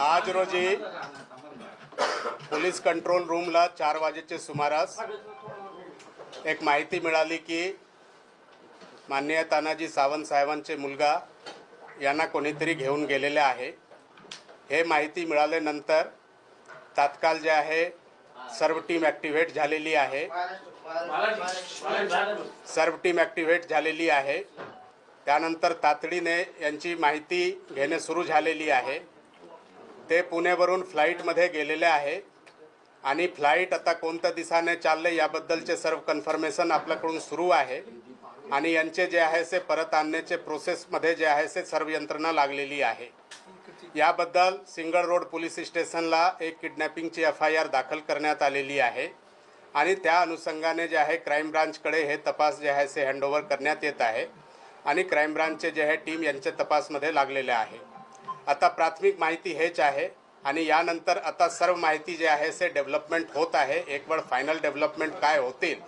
आज रोजी police control रूमला चार वाजेचे सुमारास एक माहिती मिळाली की माननीय तानाजी सावंत साहेबांचे मुलगा यांना कोणीतरी घेऊन गेलेले आहे. हे माहिती मिळाल्यानंतर तात्काळ जे आहे सर्व टीम ॲक्टिव्हेट झालेली आहे. सर्व टीम ॲक्टिव्हेट झालेली आहे. त्यानंतर तातडीने यांची माहिती घेणे सुरू झालेली आहे. ते पुणेवरून फ्लाईटमध्ये गेलेले आहे. आणि फ्लाईट आता कोणत्या दिशाने चालले याबद्दलचे सर्व कन्फर्मेशन आपल्याकडून सुरू आहे. आणि यांचे जे आहे ते परत आणण्याचे प्रोसेसमध्ये जे आहे ते सर्व यंत्रणा लागलेली आहे. याबद्दल सिंगल रोड पोलीस स्टेशनला एक किडनॅपिंगची एफ आय आर दाखल करण्यात आलेली आहे. आणि त्या अनुषंगाने जे आहे क्राईम ब्रांचकडे हे तपास जे आहे ते हँडओव्हर करण्यात येत आहे. आणि क्राईम ब्रांचचे जे आहे टीम यांच्या तपासमध्ये लागलेले आहे. आता प्राथमिक माहिती हेच आहे आणि यानंतर आता सर्व माहिती जे आहे ते डेव्हलपमेंट होत आहे. एक वेळ फायनल डेव्हलपमेंट काय होतील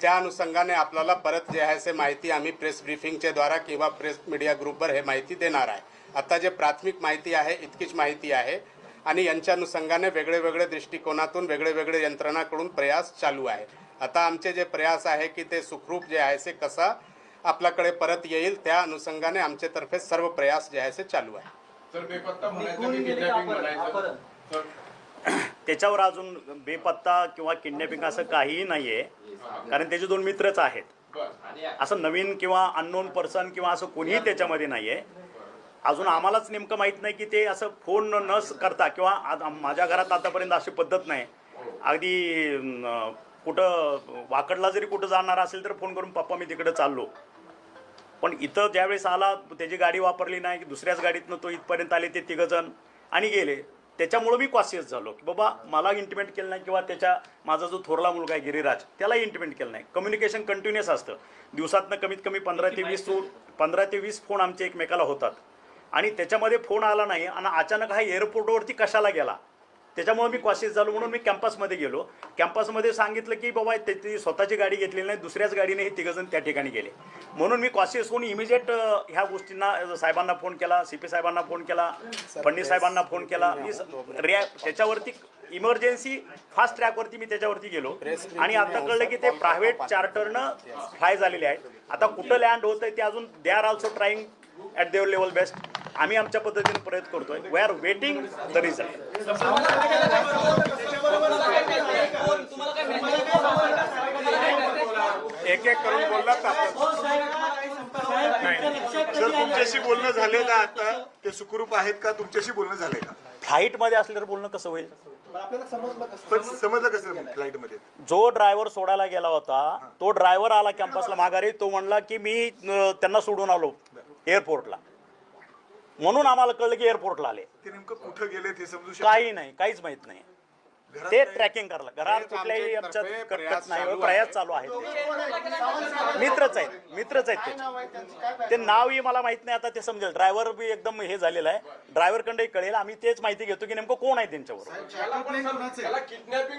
त्या अनुषंगाने आपल्याला परत जे आहे ते माहिती आम्ही प्रेस ब्रीफिंगच्या द्वारा किंवा प्रेस मीडिया ग्रुपवर हे माहिती देणार आहे. आता जे प्राथमिक माहिती आहे इतकीच माहिती आहे आणि यांच्या अनुषंगाने वेगळे वेगळे दृष्टिकोनातून वेगळे वेगळे यंत्रणाकडून प्रयास चालू आहे. आता आमचे जे प्रयास आहे की ते सुखरूप जे आहे ते कसा आपल्याकडे परत येईल. त्या अनुषंगाने आमच्यातर्फे सर्व प्रयास जे आहे ते चालू आहे. त्याच्यावर अजून बेपत्ता किंवा किडनॅपिंग असं काहीही नाही आहे कारण त्याचे दोन मित्रच आहेत. असं नवीन किंवा अननोन पर्सन किंवा असं कोणीही त्याच्यामध्ये नाही आहे अजून आम्हालाच नेमकं माहीत नाही की ते असं फोन न करता किंवा माझ्या घरात आतापर्यंत अशी पद्धत नाही. अगदी कुठं वाकडला जरी कुठं जाणार असेल तर फोन करून पप्पा मी तिकडे चाललो. पण इथं ज्यावेळेस आला त्याची गाडी वापरली नाही की दुसऱ्याच गाडीतनं तो इथपर्यंत आले ते तिघजण आणि गेले. त्याच्यामुळं मी क्वासियस झालो की बाबा मला इंटिमेट केलं नाही किंवा त्याच्या माझा जो थोरला मुलगा आहे गिरीराज त्याला इंटिमेट केलं नाही. कम्युनिकेशन कंटिन्युअस असतं. दिवसातनं कमीत कमी पंधरा ते वीस पंधरा ते वीस फोन आमचे एकमेकाला होतात. आणि त्याच्यामध्ये फोन आला नाही आणि अचानक हा एअरपोर्टवरती कशाला गेला? त्याच्यामुळे मी कॉशियस झालो म्हणून मी कॅम्पसमध्ये गेलो. कॅम्पसमध्ये सांगितलं की बाबा त्याची स्वतःची गाडी घेतलेली नाही दुसऱ्याच गाडीने हे तिघजण त्या ठिकाणी गेले. म्हणून मी कॉशियस होऊन इमिजिएट ह्या गोष्टींना साहेबांना फोन केला सी पी साहेबांना फोन केला फडणीस साहेबांना फोन केला. मी रिया त्याच्यावरती इमर्जन्सी फास्ट ट्रॅकवरती मी त्याच्यावरती गेलो. आणि आता कळलं की ते प्रायव्हेट चार्टरनं फ्लाय झालेले आहेत. आता कुठं लँड होत ते अजून they are also trying at their level best आम्ही आमच्या पद्धतीने प्रयत्न करतोय. We are waiting the result एक एक करून बोललात आपण. सर तुमच्याशी बोलणं झाले का आता ते सुखरूप आहेत का? तुमच्याशी बोलणं झालंय का? फ्लाईटमध्ये असलं तर बोलणं कसं होईल? समजलं कसं फ्लाईटमध्ये जो ड्रायव्हर सोडायला गेला होता तो ड्रायव्हर आला कॅम्पसला माघारी. तो म्हणला की मी त्यांना सोडून आलो एअरपोर्टला म्हणून आम्हाला कळलं की एअरपोर्टला आले. ते नेमकं कुठं गेले ते समजू शकतो काही नाही काहीच माहीत नाही. घरात ते काही- ट्रॅकिंग करला घरात कुठल्याही आमच्या आमच्या तर्फे कटकट प्रयास नाही चालू प्रयास आहे. चालू आहेत. ते. मित्रच आहेत मित्रच आहेत ते. नावही मला माहीत नाही आता ते समजेल. ड्रायव्हर बी एकदम हे झालेलं आहे. ड्रायव्हरकडे कळेल आम्ही तेच माहिती घेतो की नेमकं कोण आहे त्यांच्यावर.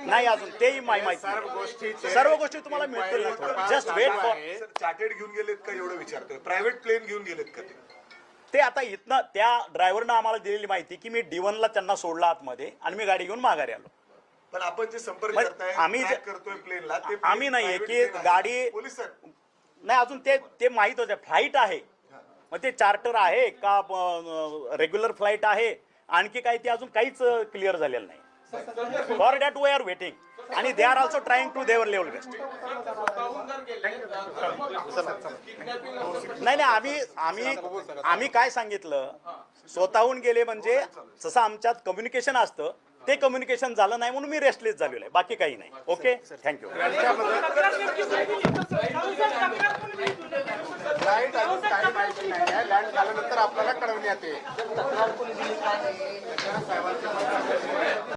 नाही अजून तेही माही माहिती सर्व नाही. गोष्टीचे सर्व गोष्टी तुम्हाला मिळतील ना inquiry थोडं जस्ट वेट फॉर चार्टेड घेऊन गेलेत का एवढं विचारतोय? प्रायव्हेट प्लेन घेऊन गेलेत का ते? ते आता इथनं त्या ड्रायव्हरनं आम्हाला दिलेली माहिती की मी ला त्यांना सोडला आतमध्ये आणि मी गाडी घेऊन माघारी आलो. पण आपण जे संपर्क करताय आम्ही जे- करतोय प्लेनला ते आम्ही नाहीये private की plane आहे. गाडी- पोलीस सर नाही अजून ते ते माहीत होते फ्लाईट आहे. मग ते चार्टर आहे का रेग्युलर फ्लाईट आहे? आणखी काही ते अजून काहीच क्लिअर झालेलं नाही. For that we are waiting आणि they are also trying to their level best नाही नाही आम्ही आम्ही आम्ही काय सांगितलं? स्वतःहून गेले म्हणजे जसं आमच्यात कम्युनिकेशन असतं ते कम्युनिकेशन झालं नाही म्हणून मी रेस्टलेस झालेलो आहे. बाकी काही नाही. ओके थँक्यू आहे आपल्याला कळवण्यात